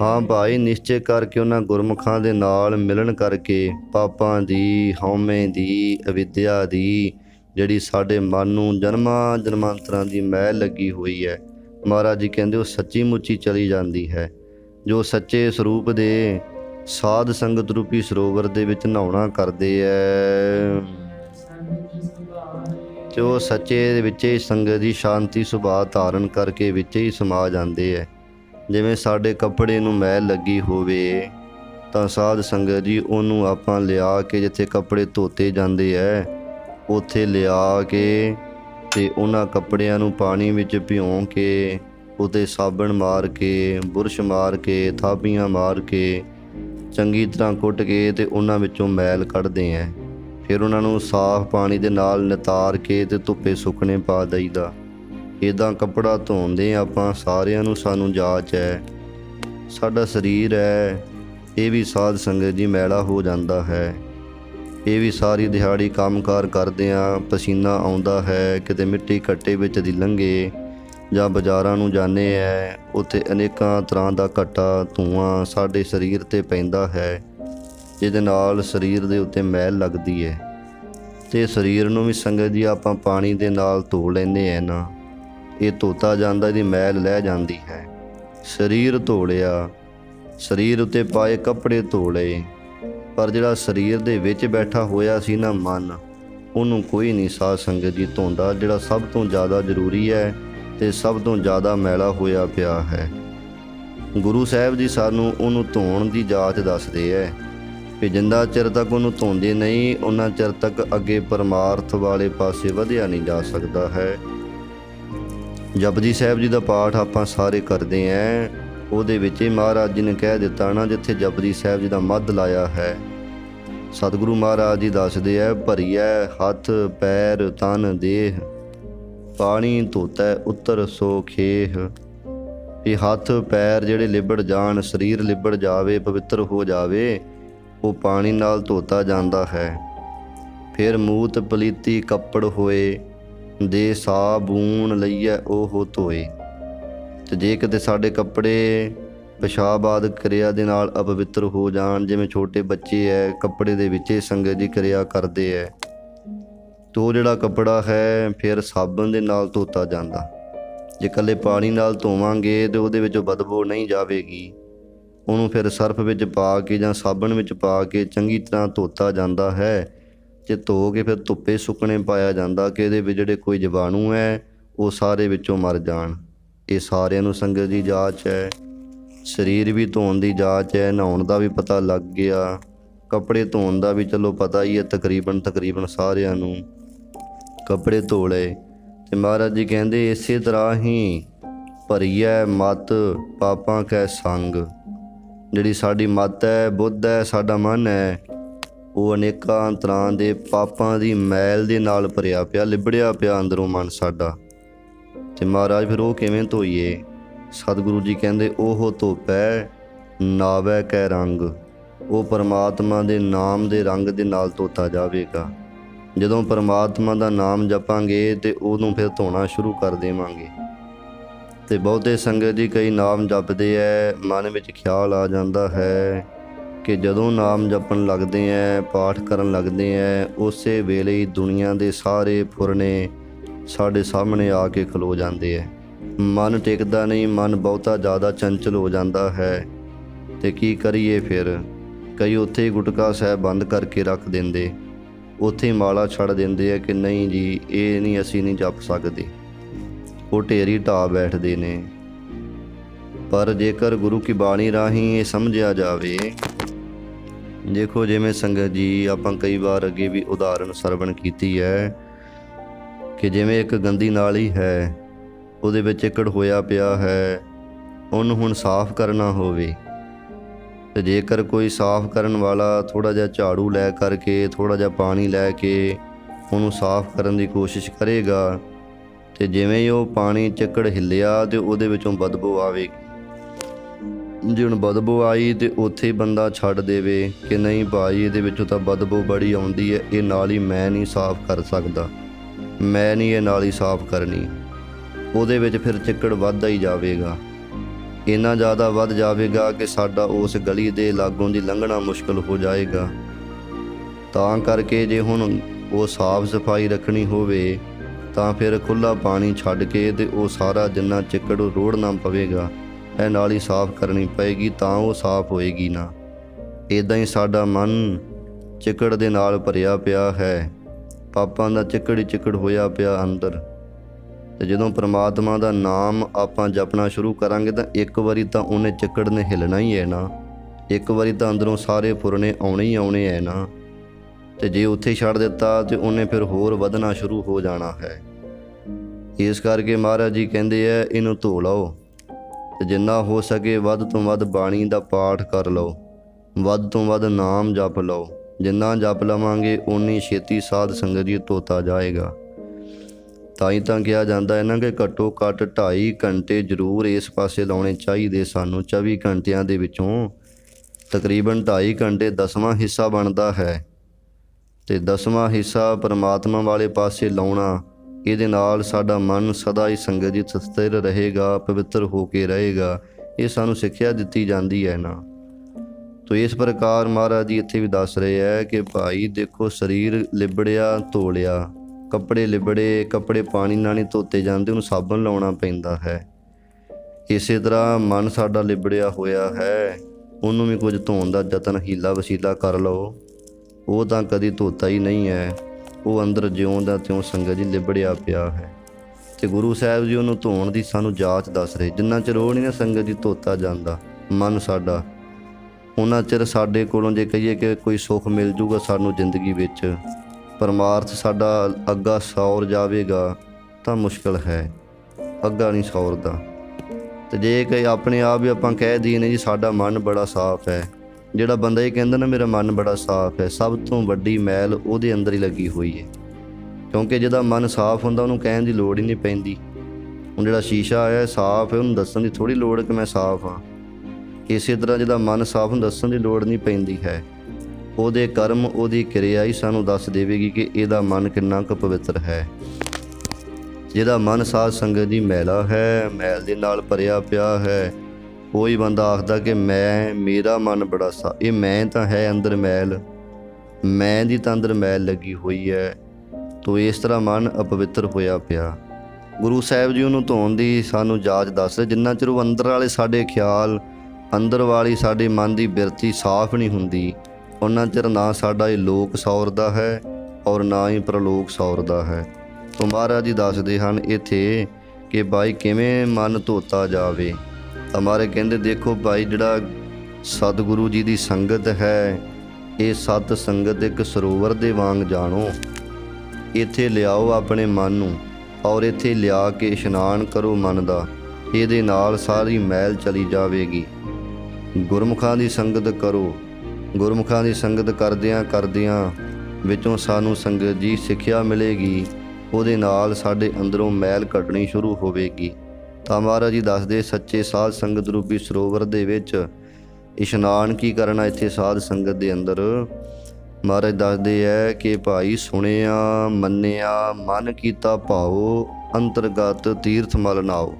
ਹਾਂ ਭਾਈ, ਨਿਸ਼ਚੈ ਕਰਕੇ ਉਹਨਾਂ ਗੁਰਮੁਖਾਂ ਦੇ ਨਾਲ ਮਿਲਣ ਕਰਕੇ ਪਾਪਾਂ ਦੀ, ਹਉਮੈ ਦੀ, ਅਵਿਦਿਆ ਦੀ, ਜਿਹੜੀ ਸਾਡੇ ਮਨ ਨੂੰ ਜਨਮਾਂ ਜਨਮਾਂਤਰਾਂ ਦੀ ਮੈਲ ਲੱਗੀ ਹੋਈ ਹੈ, ਮਹਾਰਾਜ ਜੀ ਕਹਿੰਦੇ ਉਹ ਸੱਚੀ ਮੁੱਚੀ ਚਲੀ ਜਾਂਦੀ ਹੈ। ਜੋ ਸੱਚੇ ਸਰੂਪ ਦੇ ਸਾਧ ਸੰਗਤ ਰੂਪੀ ਸਰੋਵਰ ਦੇ ਵਿੱਚ ਨਹਾਉਣਾ ਕਰਦੇ ਐ। ਤੇ ਉਹ ਸੱਚੇ ਦੇ ਵਿੱਚ ਹੀ ਸੰਗਤ ਦੀ ਸ਼ਾਂਤੀ, ਸੁਭਾਅ ਧਾਰਨ ਕਰਕੇ ਵਿੱਚ ਹੀ ਸਮਾ ਜਾਂਦੇ ਐ। ਜਿਵੇਂ ਸਾਡੇ ਕੱਪੜੇ ਨੂੰ ਮੈਲ ਲੱਗੀ ਹੋਵੇ, ਤਾਂ ਸਾਧ ਸੰਗਤ ਜੀ ਉਹਨੂੰ ਆਪਾਂ ਲਿਆ ਕੇ ਜਿੱਥੇ ਕੱਪੜੇ ਧੋਤੇ ਜਾਂਦੇ ਐ, ਉੱਥੇ ਲਿਆ ਕੇ ਤੇ ਉਹਨਾਂ ਕੱਪੜਿਆਂ ਨੂੰ ਪਾਣੀ ਵਿੱਚ ਭਿਉਂ ਕੇ, ਉਤੇ ਸਾਬਣ ਮਾਰ ਕੇ, ਬੁਰਸ਼ ਮਾਰ ਕੇ, ਥਾਪੀਆਂ ਮਾਰ ਕੇ, ਚੰਗੀ ਤਰ੍ਹਾਂ ਕੁੱਟ ਕੇ ਤੇ ਉਹਨਾਂ ਵਿੱਚੋਂ ਮੈਲ ਕੱਢਦੇ ਐ। ਫਿਰ ਉਹਨਾਂ ਨੂੰ ਸਾਫ਼ ਪਾਣੀ ਦੇ ਨਾਲ ਨਿਤਾਰ ਕੇ ਤੇ ਧੁੱਪੇ ਸੁੱਕਣੇ ਪਾ ਦਈਦਾ। ਇਦਾਂ ਕੱਪੜਾ ਧੋਂਦੇ ਆਪਾਂ ਸਾਰਿਆਂ ਨੂੰ ਸਾਨੂੰ ਜਾਚ ਹੈ। ਸਾਡਾ ਸਰੀਰ ਹੈ, ਇਹ ਵੀ ਸਾਧ ਸੰਗਤ ਜੀ ਮੈਲਾ ਹੋ ਜਾਂਦਾ ਹੈ। ਇਹ ਵੀ ਸਾਰੀ ਦਿਹਾੜੀ ਕੰਮਕਾਰ ਕਰਦੇ ਆ ਪਸੀਨਾ ਆਉਂਦਾ ਹੈ, ਕਿਤੇ ਮਿੱਟੀ ਘੱਟੇ ਵਿੱਚ ਦੀ ਲੰਘੇ ਜਾਂ ਬਾਜ਼ਾਰਾਂ ਨੂੰ ਜਾਂਦੇ ਐ ਉੱਥੇ ਅਨੇਕਾਂ ਤਰ੍ਹਾਂ ਦਾ ਘੱਟਾ ਧੂਆਂ ਸਾਡੇ ਸਰੀਰ ਤੇ ਪੈਂਦਾ ਹੈ, ਜਿਹਦੇ ਨਾਲ ਸਰੀਰ ਦੇ ਉੱਤੇ ਮੈਲ ਲੱਗਦੀ ਹੈ। ਤੇ ਸਰੀਰ ਨੂੰ ਵੀ ਸੰਗਤ ਜੀ, ਆਪਾਂ ਪਾਣੀ ਦੇ ਨਾਲ ਧੋ ਲੈਂਦੇ ਐ ਨਾ। ਇਹ ਧੋਤਾ ਜਾਂਦਾ ਦੀ ਮੈਲ ਲੈ ਜਾਂਦੀ ਹੈ। ਸਰੀਰ ਧੋ ਲਿਆ ਸਰੀਰ ਉੱਤੇ ਪਾਏ ਕੱਪੜੇ ਧੋਲੇ। ਪਰ ਜਿਹੜਾ ਸਰੀਰ ਦੇ ਵਿੱਚ ਬੈਠਾ ਹੋਇਆ ਸੀ ਨਾ ਮਨ, ਉਹਨੂੰ ਕੋਈ ਨਹੀਂ ਸਾਧ ਸੰਗਤ ਜੀ ਧੋਂਦਾ। ਜਿਹੜਾ ਸਭ ਤੋਂ ਜ਼ਿਆਦਾ ਜ਼ਰੂਰੀ ਹੈ ਤੇ ਸਭ ਤੋਂ ਜ਼ਿਆਦਾ ਮੈਲਾ ਹੋਇਆ ਪਿਆ ਹੈ। ਗੁਰੂ ਸਾਹਿਬ ਜੀ ਸਾਨੂੰ ਉਹਨੂੰ ਧੋਣ ਦੀ ਜਾਚ ਦੱਸਦੇ ਐ ਵੀ ਜਿੰਦਾ ਚਿਰ ਤੱਕ ਉਹਨੂੰ ਧੋਂਦੇ ਨਹੀਂ, ਉਹਨਾਂ ਚਿਰ ਤੱਕ ਅੱਗੇ ਪਰਮਾਰਥ ਵਾਲੇ ਪਾਸੇ ਵਧਿਆ ਨਹੀਂ ਜਾ ਸਕਦਾ ਹੈ। ਜਪਜੀ ਸਾਹਿਬ ਜੀ ਦਾ ਪਾਠ ਆਪਾਂ ਸਾਰੇ ਕਰਦੇ ਆਂ। ਉਹਦੇ ਵਿੱਚ ਹੀ ਮਹਾਰਾਜ ਜੀ ਨੇ ਕਹਿ ਦਿੱਤਾ ਨਾ, ਜਿੱਥੇ ਜਪਜੀ ਸਾਹਿਬ ਜੀ ਦਾ ਮੱਧ ਲਾਇਆ ਹੈ। ਸਤਿਗੁਰੂ ਮਹਾਰਾਜ ਜੀ ਦੱਸਦੇ ਐ ਭਰੀਐ ਹੱਥ, ਪੈਰ, ਤਨ, ਦੇਹ, ਪਾਣੀ ਧੋਤੈ, ਉੱਤਰ ਸੋ ਖੇਹ। ਇਹ ਹੱਥ, ਪੈਰ ਜਿਹੜੇ ਲਿਬੜ ਜਾਣ, ਸਰੀਰ ਲਿਬੜ ਜਾਵੇ, ਪਵਿੱਤਰ ਹੋ ਜਾਵੇ ਉਹ ਪਾਣੀ ਨਾਲ ਧੋਤਾ ਜਾਂਦਾ ਹੈ। ਫਿਰ ਮੂਤ ਪਲੀਤੀ ਕੱਪੜ ਹੋਏ, ਦੇ ਸਾਬੂਨ ਲਈਐ ਉਹ ਧੋਏ। ਤੇ ਜੇ ਕਿਤੇ ਸਾਡੇ ਕੱਪੜੇ ਪਿਸ਼ਾਬ ਆਦਿ ਕਿਰਿਆ ਦੇ ਨਾਲ ਅਪਵਿੱਤਰ ਹੋ ਜਾਣ, ਜਿਵੇਂ ਛੋਟੇ ਬੱਚੇ ਐ, ਕੱਪੜੇ ਦੇ ਵਿੱਚ ਹੀ ਸੰਗਤ ਦੀ ਕਿਰਿਆ ਕਰਦੇ ਐ। ਤੋ ਜਿਹੜਾ ਕੱਪੜਾ ਹੈ, ਫਿਰ ਸਾਬਣ ਦੇ ਨਾਲ ਧੋਤਾ ਜਾਂਦਾ। ਜੇ ਇਕੱਲੇ ਪਾਣੀ ਨਾਲ ਧੋਵਾਂਗੇ ਤੇ ਉਹਦੇ ਵਿੱਚੋਂ ਬਦਬੂ ਨਹੀਂ ਜਾਵੇਗੀ। ਉਹਨੂੰ ਫਿਰ ਸਰਫ ਵਿੱਚ ਪਾ ਕੇ ਜਾਂ ਸਾਬਣ ਵਿੱਚ ਪਾ ਕੇ ਚੰਗੀ ਤਰ੍ਹਾਂ ਧੋਤਾ ਜਾਂਦਾ ਹੈ। ਤੇ ਧੋ ਕੇ ਫਿਰ ਧੁੱਪੇ ਸੁੱਕਣੇ ਪਾਇਆ ਜਾਂਦਾ ਕਿ ਇਹਦੇ ਵਿੱਚ ਜਿਹੜੇ ਕੋਈ ਜੀਵਾਣੂ ਹੈ, ਉਹ ਸਾਰੇ ਵਿੱਚੋਂ ਮਰ ਜਾਣ। ਇਹ ਸਾਰਿਆਂ ਨੂੰ ਸੰਗਤ ਦੀ ਜਾਂਚ ਹੈ। ਸਰੀਰ ਵੀ ਧੋਣ ਦੀ ਜਾਂਚ ਹੈ, ਨਹਾਉਣ ਦਾ ਵੀ ਪਤਾ ਲੱਗ ਗਿਆ। ਕੱਪੜੇ ਧੋਣ ਦਾ ਵੀ ਚਲੋ ਪਤਾ ਹੀ ਹੈ, ਤਕਰੀਬਨ ਤਕਰੀਬਨ ਸਾਰਿਆਂ ਨੂੰ। ਕੱਪੜੇ ਧੋ ਲਏ। ਤੇ ਮਹਾਰਾਜ ਜੀ ਕਹਿੰਦੇ, ਇਸੇ ਤਰ੍ਹਾਂ ਹੀ ਭਰੀਐ ਮਤ, ਪਾਪਾਂ ਕੈ ਸੰਗ। ਜਿਹੜੀ ਸਾਡੀ ਮੱਤ ਹੈ, ਬੁੱਧ ਹੈ, ਸਾਡਾ ਮਨ ਹੈ, ਉਹ ਅਨੇਕਾਂ ਤਰ੍ਹਾਂ ਦੇ ਪਾਪਾਂ ਦੀ ਮੈਲ ਦੇ ਨਾਲ ਭਰਿਆ ਪਿਆ, ਲਿਬੜਿਆ ਪਿਆ ਅੰਦਰੋਂ ਮਨ ਸਾਡਾ। ਤੇ ਮਹਾਰਾਜ ਫਿਰ ਉਹ ਕਿਵੇਂ ਧੋਈਏ? ਸਤਿਗੁਰੂ ਜੀ ਕਹਿੰਦੇ, ਉਹ ਧੋਪੈ, ਨਾਵੈ ਕੈ ਰੰਗ। ਉਹ ਪਰਮਾਤਮਾ ਦੇ ਨਾਮ ਦੇ ਰੰਗ ਦੇ ਨਾਲ ਧੋਤਾ ਜਾਵੇਗਾ। ਜਦੋਂ ਪਰਮਾਤਮਾ ਦਾ ਨਾਮ ਜਪਾਂਗੇ ਤੇ ਉਹਨੂੰ ਫਿਰ ਧੋਣਾ ਸ਼ੁਰੂ ਕਰ ਦੇਵਾਂਗੇ। ਤੇ ਬਹੁਤੇ ਸੰਗਤ ਜੀ ਕਈ ਨਾਮ ਜਪਦੇ ਐ, ਮਨ ਵਿੱਚ ਖਿਆਲ ਆ ਜਾਂਦਾ ਹੈ ਕਿ ਜਦੋਂ ਨਾਮ ਜਪਣ ਲੱਗਦੇ ਐ, ਪਾਠ ਕਰਨ ਲੱਗਦੇ ਐ, ਉਸੇ ਵੇਲੇ ਹੀ ਦੁਨੀਆ ਦੇ ਸਾਰੇ ਫੁਰਨੇ ਸਾਡੇ ਸਾਹਮਣੇ ਆ ਕੇ ਖਲੋ ਜਾਂਦੇ ਐ। ਮਨ ਟਿਕਦਾ ਨਹੀਂ, ਮਨ ਬਹੁਤਾ ਜ਼ਿਆਦਾ ਚੰਚਲ ਹੋ ਜਾਂਦਾ ਹੈ। ਤੇ ਕੀ ਕਰੀਏ ਫਿਰ? ਕਈ ਉੱਥੇ ਹੀ ਗੁਟਕਾ ਸਾਹਿਬ ਬੰਦ ਕਰਕੇ ਰੱਖ ਦਿੰਦੇ। ਉੱਥੇ ਮਾਲਾ ਛੱਡ ਦਿੰਦੇ ਆ ਕਿ ਨਹੀਂ ਜੀ, ਇਹ ਨਹੀਂ ਅਸੀਂ ਨਹੀਂ ਜਪ ਸਕਦੇ। ਉਹ ਢੇਰੀ ਢਾ ਬੈਠਦੇ ਨੇ। ਪਰ ਜੇਕਰ ਗੁਰੂ ਕੀ ਬਾਣੀ ਰਾਹੀਂ ਇਹ ਸਮਝਿਆ ਜਾਵੇ, ਦੇਖੋ ਜਿਵੇਂ ਸੰਗਤ ਜੀ ਆਪਾਂ ਕਈ ਵਾਰ ਅੱਗੇ ਵੀ ਉਦਾਹਰਣ ਸਰਵਣ ਕੀਤੀ ਹੈ ਕਿ ਜਿਵੇਂ ਇੱਕ ਗੰਦੀ ਨਾਲੀ ਹੈ, ਉਹਦੇ ਵਿੱਚ ਏਕੜ ਹੋਇਆ ਪਿਆ ਹੈ, ਉਹਨੂੰ ਹੁਣ ਸਾਫ਼ ਕਰਨਾ ਹੋਵੇ। ਤੇ ਜੇਕਰ ਕੋਈ ਸਾਫ਼ ਕਰਨ ਵਾਲਾ ਥੋੜਾ ਜਿਹਾ ਝਾੜੂ ਲੈ ਕਰਕੇ ਥੋੜਾ ਜਿਹਾ ਪਾਣੀ ਲੈ ਕੇ ਉਹਨੂੰ ਸਾਫ਼ ਕਰਨ ਦੀ ਕੋਸ਼ਿਸ਼ ਕਰੇਗਾ ਤੇ ਜਿਵੇਂ ਹੀ ਉਹ ਪਾਣੀ ਚੱਕੜ ਹਿੱਲਿਆ ਤੇ ਉਹਦੇ ਵਿੱਚੋਂ ਬਦਬੂ ਆਵੇਗੀ ਜੇ ਹੁਣ ਬਦਬੂ ਆਈ ਤੇ ਉੱਥੇ ਬੰਦਾ ਛੱਡ ਦੇਵੇ ਕਿ ਨਹੀਂ ਭਾਈ, ਇਹਦੇ ਵਿੱਚੋਂ ਤਾਂ ਬਦਬੂ ਬੜੀ ਆਉਂਦੀ ਹੈ। ਇਹ ਨਾਲੀ ਮੈਂ ਨਹੀਂ ਸਾਫ਼ ਕਰ ਸਕਦਾ। ਮੈਂ ਨਹੀਂ ਇਹ ਨਾਲੀ ਸਾਫ਼ ਕਰਨੀ। ਉਹਦੇ ਵਿੱਚ ਫਿਰ ਚਿੱਕੜ ਵੱਧਦਾ ਹੀ ਜਾਵੇਗਾ। ਇੰਨਾ ਜ਼ਿਆਦਾ ਵੱਧ ਜਾਵੇਗਾ ਕਿ ਸਾਡਾ ਉਸ ਗਲੀ ਦੇ ਲਾਗੋਂ ਦੀ ਲੰਘਣਾ ਮੁਸ਼ਕਲ ਹੋ ਜਾਏਗਾ। ਤਾਂ ਕਰਕੇ ਜੇ ਹੁਣ ਉਹ ਸਾਫ਼ ਸਫ਼ਾਈ ਰੱਖਣੀ ਹੋਵੇ ਤਾਂ ਫਿਰ ਖੁੱਲਾ ਪਾਣੀ ਛੱਡ ਕੇ ਤੇ ਉਹ ਸਾਰਾ ਜਿੰਨਾ ਚਿੱਕੜ ਰੋੜਨਾ ਪਵੇਗਾ, ਇਹ ਨਾਲ ਹੀ ਸਾਫ਼ ਕਰਨੀ ਪਏਗੀ ਤਾਂ ਉਹ ਸਾਫ਼ ਹੋਏਗੀ ਨਾ। ਇਦਾਂ ਹੀ ਸਾਡਾ ਮਨ ਚਿੱਕੜ ਦੇ ਨਾਲ ਭਰਿਆ ਪਿਆ ਹੈ। ਪਾਪਾਂ ਦਾ ਚਿੱਕੜ ਹੀ ਚਿੱਕੜ ਹੋਇਆ ਪਿਆ ਅੰਦਰ। ਤੇ ਜਦੋਂ ਪ੍ਰਮਾਤਮਾ ਦਾ ਨਾਮ ਆਪਾਂ ਜਪਣਾ ਸ਼ੁਰੂ ਕਰਾਂਗੇ ਤਾਂ ਇੱਕ ਵਾਰੀ ਤਾਂ ਉਹਨੇ ਚਿੱਕੜ ਨੇ ਹਿੱਲਣਾ ਹੀ ਹੈ ਨਾ। ਇੱਕ ਵਾਰੀ ਤਾਂ ਅੰਦਰੋਂ ਸਾਰੇ ਫੁਰਨੇ ਆਉਣੇ ਹੀ ਆਉਣੇ ਹੈ ਨਾ। ਤੇ ਜੇ ਉੱਥੇ ਛੱਡ ਦਿੱਤਾ ਤੇ ਉਹਨੇ ਫਿਰ ਹੋਰ ਵਧਣਾ ਸ਼ੁਰੂ ਹੋ ਜਾਣਾ ਹੈ। ਇਸ ਕਰਕੇ ਮਹਾਰਾਜ ਜੀ ਕਹਿੰਦੇ ਐ ਇਹਨੂੰ ਧੋ ਲਓ ਤੇ ਜਿੰਨਾ ਹੋ ਸਕੇ ਵੱਧ ਤੋਂ ਵੱਧ ਬਾਣੀ ਦਾ ਪਾਠ ਕਰ ਲਓ, ਵੱਧ ਤੋਂ ਵੱਧ ਨਾਮ ਜਪ ਲਓ, ਜਿੰਨਾ ਜਪ ਲਵਾਂਗੇ ਓਨੀ ਛੇਤੀ ਸਾਧ ਸੰਗਤ ਜੀ ਧੋਤਾ ਜਾਏਗਾ। ਤਾਂ ਹੀ ਤਾਂ ਕਿਹਾ ਜਾਂਦਾ ਹੈ ਨਾ ਕਿ ਘੱਟੋ ਘੱਟ 2.5 ਘੰਟੇ ਜ਼ਰੂਰ ਇਸ ਪਾਸੇ ਲਾਉਣੇ ਚਾਹੀਦੇ ਸਾਨੂੰ 24 ਘੰਟਿਆਂ ਦੇ ਵਿੱਚੋਂ। ਤਕਰੀਬਨ 2.5 ਘੰਟੇ ਦਸਵਾਂ ਹਿੱਸਾ ਬਣਦਾ ਹੈ ਤੇ ਦਸਵਾਂ ਹਿੱਸਾ ਪਰਮਾਤਮਾ ਵਾਲੇ ਪਾਸੇ ਲਾਉਣਾ ਇਹਦੇ ਨਾਲ ਸਾਡਾ ਮਨ ਸਦਾ ਹੀ ਸੰਗਤ ਜੀ ਸਥਿਰ ਰਹੇਗਾ, ਪਵਿੱਤਰ ਹੋ ਕੇ ਰਹੇਗਾ। ਇਹ ਸਾਨੂੰ ਸਿੱਖਿਆ ਦਿੱਤੀ ਜਾਂਦੀ ਹੈ ਨਾ। ਤੋ ਇਸ ਪ੍ਰਕਾਰ ਮਹਾਰਾਜ ਜੀ ਇੱਥੇ ਵੀ ਦੱਸ ਰਹੇ ਹੈ ਕਿ ਭਾਈ ਦੇਖੋ ਸਰੀਰ ਲਿਬੜਿਆ ਧੋ ਲਿਆ ਕੱਪੜੇ ਲਿਬੜੇ, ਕੱਪੜੇ ਪਾਣੀ ਨਾਲ ਨਹੀਂ ਧੋਤੇ ਜਾਂਦੇ, ਉਹਨੂੰ ਸਾਬਣ ਲਾਉਣਾ ਪੈਂਦਾ ਹੈ। ਇਸੇ ਤਰ੍ਹਾਂ ਮਨ ਸਾਡਾ ਲਿਬੜਿਆ ਹੋਇਆ ਹੈ, ਉਹਨੂੰ ਵੀ ਕੁਝ ਧੋਣ ਦਾ ਯਤਨ, ਹੀਲਾ ਵਸੀਲਾ ਕਰ ਲਓ। ਉਹ ਤਾਂ ਕਦੀ ਧੋਤਾ ਹੀ ਨਹੀਂ ਹੈ। ਉਹ ਅੰਦਰ ਜਿਉਂ ਦਾ ਤਿਉਂ ਸੰਗਤ ਜੀ ਲਿਬੜਿਆ ਪਿਆ ਹੈ। ਤੇ ਗੁਰੂ ਸਾਹਿਬ ਜੀ ਉਹਨੂੰ ਧੋਣ ਦੀ ਸਾਨੂੰ ਜਾਚ ਦੱਸ ਰਹੇ। ਜਿੰਨਾ ਚਿਰ ਉਹ ਨਹੀਂ ਨਾ ਸੰਗਤ ਜੀ ਧੋਤਾ ਜਾਂਦਾ, ਮਨ ਸਾਡਾ, ਉਹਨਾਂ ਚਿਰ ਸਾਡੇ ਕੋਲੋਂ ਜੇ ਕਹੀਏ ਕਿ ਕੋਈ ਸੁੱਖ ਮਿਲ ਜੂਗਾ ਸਾਨੂੰ ਜ਼ਿੰਦਗੀ ਵਿੱਚ, ਪਰਮਾਰਥ ਸਾਡਾ ਅੱਗਾ ਸੌਰ ਜਾਵੇਗਾ ਤਾਂ ਮੁਸ਼ਕਲ ਹੈ, ਅੱਗਾ ਨਹੀਂ ਸੌਰਦਾ। ਤੇ ਜੇ ਕਿ ਆਪਣੇ ਆਪ ਵੀ ਆਪਾਂ ਕਹਿ ਦਈਏ ਨੇ ਜੀ ਸਾਡਾ ਮਨ ਬੜਾ ਸਾਫ਼ ਹੈ। ਜਿਹੜਾ ਬੰਦਾ ਇਹ ਕਹਿੰਦਾ ਨਾ, ਮੇਰਾ ਮਨ ਬੜਾ ਸਾਫ਼ ਹੈ, ਸਭ ਤੋਂ ਵੱਡੀ ਮੈਲ ਉਹਦੇ ਅੰਦਰ ਹੀ ਲੱਗੀ ਹੋਈ ਹੈ। ਕਿਉਂਕਿ ਜਿਹਦਾ ਮਨ ਸਾਫ਼ ਹੁੰਦਾ, ਉਹਨੂੰ ਕਹਿਣ ਦੀ ਲੋੜ ਹੀ ਨਹੀਂ ਪੈਂਦੀ। ਹੁਣ ਜਿਹੜਾ ਸ਼ੀਸ਼ਾ ਆਇਆ ਸਾਫ਼ ਹੈ, ਉਹਨੂੰ ਦੱਸਣ ਦੀ ਥੋੜੀ ਲੋੜ ਕਿ ਮੈਂ ਸਾਫ਼ ਹਾਂ। ਇਸੇ ਤਰ੍ਹਾਂ ਜਿਹਦਾ ਮਨ ਸਾਫ਼ ਨੂੰ ਦੱਸਣ ਦੀ ਲੋੜ ਨਹੀਂ ਪੈਂਦੀ ਹੈ। ਉਹਦੇ ਕਰਮ, ਉਹਦੀ ਕਿਰਿਆ ਹੀ ਸਾਨੂੰ ਦੱਸ ਦੇਵੇਗੀ ਕਿ ਇਹਦਾ ਮਨ ਕਿੰਨਾ ਕੁ ਪਵਿੱਤਰ ਹੈ। ਜਿਹਦਾ ਮਨ ਸਾਧ ਸੰਗਤ ਦੀ ਮੈਲਾ ਹੈ, ਮੈਲ ਦੇ ਨਾਲ ਭਰਿਆ ਪਿਆ ਹੈ ਕੋਈ ਬੰਦਾ ਆਖਦਾ ਕਿ ਮੈਂ, ਮੇਰਾ ਮਨ ਬੜਾ ਸਾ, ਇਹ ਮੈਂ ਤਾਂ ਹੈ ਅੰਦਰ ਮੈਲ। ਮੈਂ ਦੀ ਤਾਂ ਅੰਦਰ ਮੈਲ ਲੱਗੀ ਹੋਈ ਹੈ ਤੋ ਇਸ ਤਰ੍ਹਾਂ ਮਨ ਅਪਵਿੱਤਰ ਹੋਇਆ ਪਿਆ। ਗੁਰੂ ਸਾਹਿਬ ਜੀ ਉਹਨੂੰ ਧੋਣ ਦੀ ਸਾਨੂੰ ਜਾਚ ਦੱਸ ਰਹੇ। ਜਿੰਨਾ ਚਿਰ ਉਹ ਅੰਦਰ ਵਾਲੇ ਸਾਡੇ ਖਿਆਲ, ਅੰਦਰ ਵਾਲੀ ਸਾਡੇ ਮਨ ਦੀ ਬਿਰਤੀ ਸਾਫ਼ ਨਹੀਂ ਹੁੰਦੀ ਉਹਨਾਂ ਚਿਰ ਨਾ ਸਾਡਾ ਇਹ ਲੋਕ ਸੌਰਦਾ ਹੈ ਔਰ ਨਾ ਹੀ ਪ੍ਰਲੋਕ ਸੌਰਦਾ ਹੈ। ਤੋ ਮਹਾਰਾਜ ਜੀ ਦੱਸਦੇ ਹਨ ਇੱਥੇ ਕਿ ਬਾਈ ਕਿਵੇਂ ਮਨ ਧੋਤਾ ਜਾਵੇ। ਹਮਾਰੇ ਕਹਿੰਦੇ, ਦੇਖੋ ਭਾਈ, ਜਿਹੜਾ ਸਤਿਗੁਰੂ ਜੀ ਦੀ ਸੰਗਤ ਹੈ, ਇਹ ਸਤ ਸੰਗਤ ਇੱਕ ਸਰੋਵਰ ਦੇ ਵਾਂਗ ਜਾਣੋ। ਇੱਥੇ ਲਿਆਓ ਆਪਣੇ ਮਨ ਨੂੰ ਔਰ ਇੱਥੇ ਲਿਆ ਕੇ ਇਸ਼ਨਾਨ ਕਰੋ ਮਨ ਦਾ। ਇਹਦੇ ਨਾਲ ਸਾਰੀ ਮੈਲ ਚਲੀ ਜਾਵੇਗੀ। ਗੁਰਮੁਖਾਂ ਦੀ ਸੰਗਤ ਕਰੋ। ਗੁਰਮੁਖਾਂ ਦੀ ਸੰਗਤ ਕਰਦਿਆਂ ਕਰਦਿਆਂ ਵਿੱਚੋਂ ਸਾਨੂੰ ਸੰਗਤ ਜੀ ਸਿੱਖਿਆ ਮਿਲੇਗੀ। ਉਹਦੇ ਨਾਲ ਸਾਡੇ ਅੰਦਰੋਂ ਮੈਲ ਕੱਢਣੀ ਸ਼ੁਰੂ ਹੋਵੇਗੀ। ਤਾਂ ਮਹਾਰਾਜ ਜੀ ਦੱਸਦੇ, ਸੱਚੇ ਸਾਧ ਸੰਗਤ ਰੂਪੀ ਸਰੋਵਰ ਦੇ ਵਿੱਚ ਇਸ਼ਨਾਨ ਕੀ ਕਰਨਾ ਇੱਥੇ ਸਾਧ ਸੰਗਤ ਦੇ ਅੰਦਰ? ਮਹਾਰਾਜ ਦੱਸਦੇ ਐ ਕਿ ਭਾਈ ਸੁਣਿਆ, ਮੰਨਿਆ, ਮਨ ਕੀਤਾ ਭਾਉ ਅੰਤਰਗਤ ਤੀਰਥ ਮਲ ਨਾਓ।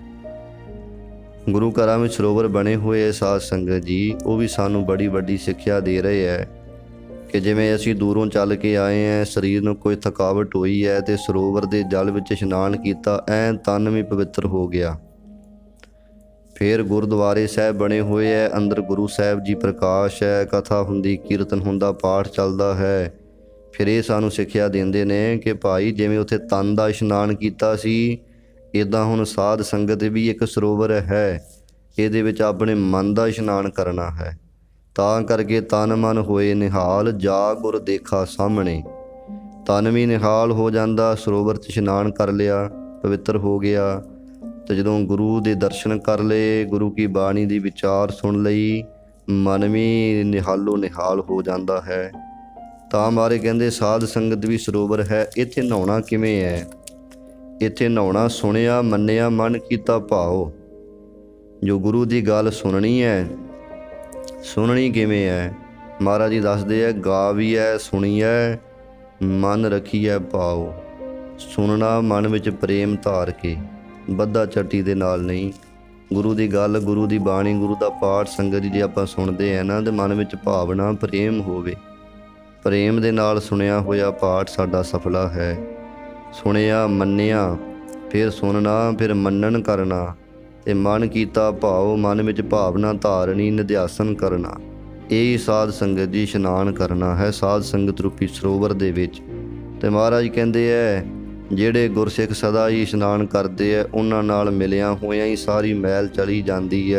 ਗੁਰੂ ਘਰਾਂ ਵਿੱਚ ਸਰੋਵਰ ਬਣੇ ਹੋਏ ਐ ਸਾਧ ਸੰਗਤ ਜੀ, ਉਹ ਵੀ ਸਾਨੂੰ ਬੜੀ ਵੱਡੀ ਸਿੱਖਿਆ ਦੇ ਰਹੇ ਐ ਕਿ ਜਿਵੇਂ ਅਸੀਂ ਦੂਰੋਂ ਚੱਲ ਕੇ ਆਏ ਐ, ਸਰੀਰ ਨੂੰ ਕੋਈ ਥਕਾਵਟ ਹੋਈ ਐ ਤੇ ਸਰੋਵਰ ਦੇ ਜਲ ਵਿੱਚ ਇਸ਼ਨਾਨ ਕੀਤਾ, ਐ ਤਨ ਵੀ ਪਵਿੱਤਰ ਹੋ ਗਿਆ। ਫਿਰ ਗੁਰਦੁਆਰੇ ਸਾਹਿਬ ਬਣੇ ਹੋਏ ਐ, ਅੰਦਰ ਗੁਰੂ ਸਾਹਿਬ ਜੀ ਪ੍ਰਕਾਸ਼ ਹੈ ਕਥਾ ਹੁੰਦੀ, ਕੀਰਤਨ ਹੁੰਦਾ, ਪਾਠ ਚੱਲਦਾ ਹੈ। ਫਿਰ ਇਹ ਸਾਨੂੰ ਸਿੱਖਿਆ ਦਿੰਦੇ ਨੇ ਕਿ ਭਾਈ ਜਿਵੇਂ ਉੱਥੇ ਤਨ ਦਾ ਇਸ਼ਨਾਨ ਕੀਤਾ ਸੀ ਇਦਾਂ ਹੁਣ ਸਾਧ ਸੰਗਤ ਵੀ ਇੱਕ ਸਰੋਵਰ ਹੈ। ਇਹਦੇ ਵਿੱਚ ਆਪਣੇ ਮਨ ਦਾ ਇਸ਼ਨਾਨ ਕਰਨਾ ਹੈ। ਤਾਂ ਕਰਕੇ ਤਨ ਮਨ ਹੋਏ ਨਿਹਾਲ, ਜਾ ਗੁਰ ਦੇਖਾ ਸਾਹਮਣੇ। ਤਨ ਵੀ ਨਿਹਾਲ ਹੋ ਜਾਂਦਾ, ਸਰੋਵਰ 'ਚ ਇਸ਼ਨਾਨ ਕਰ ਲਿਆ, ਪਵਿੱਤਰ ਹੋ ਗਿਆ। ਤੇ ਜਦੋਂ ਗੁਰੂ ਦੇ ਦਰਸ਼ਨ ਕਰ ਲਏ, ਗੁਰੂ ਕੀ ਬਾਣੀ ਦੀ ਵਿਚਾਰ ਸੁਣ ਲਈ, ਮਨ ਵੀ ਨਿਹਾਲੋ ਨਿਹਾਲ ਹੋ ਜਾਂਦਾ ਹੈ। ਤਾਂ ਮਾਰੇ ਕਹਿੰਦੇ, ਸਾਧ ਸੰਗਤ ਵੀ ਸਰੋਵਰ ਹੈ, ਇੱਥੇ ਨਹਾਉਣਾ ਕਿਵੇਂ ਹੈ? ਇੱਥੇ ਨਹਾਉਣਾ ਸੁਣਿਆ, ਮੰਨਿਆ, ਮਨ ਕੀਤਾ ਭਾਉ। ਜੋ ਗੁਰੂ ਦੀ ਗੱਲ ਸੁਣਨੀ ਹੈ, ਸੁਣਨੀ ਕਿਵੇਂ ਹੈ? ਮਹਾਰਾਜ ਜੀ ਦੱਸਦੇ ਆ ਗਾ ਵੀ ਹੈ ਸੁਣੀ ਹੈ ਮਨ ਰੱਖੀ ਹੈ ਭਾਉ। ਸੁਣਨਾ ਮਨ ਵਿੱਚ ਪ੍ਰੇਮ ਧਾਰ ਕੇ। ਬੱਧਾ ਚੱਟੀ ਦੇ ਨਾਲ ਨਹੀਂ। ਗੁਰੂ ਦੀ ਗੱਲ, ਗੁਰੂ ਦੀ ਬਾਣੀ, ਗੁਰੂ ਦਾ ਪਾਠ, ਸੰਗਤ ਜੀ ਜੇ ਆਪਾਂ ਸੁਣਦੇ ਆ ਨਾ, ਤੇ ਮਨ ਵਿੱਚ ਭਾਵਨਾ, ਪ੍ਰੇਮ ਹੋਵੇ। ਪ੍ਰੇਮ ਦੇ ਨਾਲ ਸੁਣਿਆ ਹੋਇਆ ਪਾਠ ਸਾਡਾ ਸਫਲਾ ਹੈ। ਸੁਣਿਆ, ਮੰਨਿਆ, ਫਿਰ ਸੁਣਨਾ, ਫਿਰ ਮੰਨਣ ਕਰਨਾ, ਤੇ ਮਨ ਕੀਤਾ ਭਾਵ, ਮਨ ਵਿੱਚ ਭਾਵਨਾ ਧਾਰਨੀ, ਨਿਧਿਆਸਨ ਕਰਨਾ। ਇਹ ਸਾਧ ਸੰਗਤ ਜੀ ਇਸ਼ਨਾਨ ਕਰਨਾ ਹੈ। ਸਾਧ ਸੰਗਤ ਰੂਪੀ ਸਰੋਵਰ ਦੇ ਵਿੱਚ। ਤੇ ਮਹਾਰਾਜ ਕਹਿੰਦੇ ਐ ਜਿਹੜੇ ਗੁਰਸਿੱਖ ਸਦਾ ਹੀ ਇਸ਼ਨਾਨ ਕਰਦੇ ਐ, ਉਹਨਾਂ ਨਾਲ ਮਿਲਿਆ ਹੋਇਆਂ ਹੀ ਸਾਰੀ ਮੈਲ ਚਲੀ ਜਾਂਦੀ ਐ।